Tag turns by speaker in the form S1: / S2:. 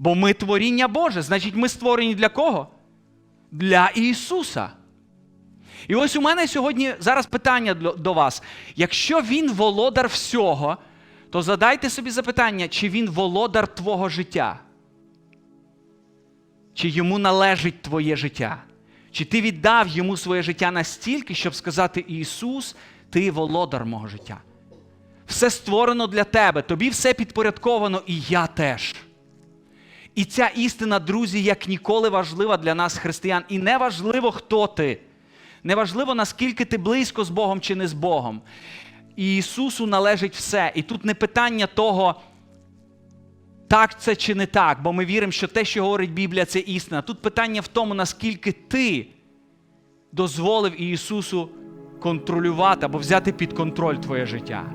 S1: Бо ми творіння Боже. Значить, ми створені для кого? Для Ісуса. І ось у мене сьогодні зараз питання до вас. Якщо Він володар всього, то задайте собі запитання, чи Він володар твого життя? Чи йому належить твоє життя? Чи ти віддав йому своє життя настільки, щоб сказати Ісус, ти володар мого життя? Все створено для тебе, тобі все підпорядковано, і я теж. І ця істина, друзі, як ніколи важлива для нас, християн. І не важливо, хто ти. Неважливо, наскільки ти близько з Богом чи не з Богом. І Ісусу належить все. І тут не питання того, так це чи не так, бо ми віримо, що те, що говорить Біблія, це істина. Тут питання в тому, наскільки ти дозволив Ісусу контролювати або взяти під контроль твоє життя.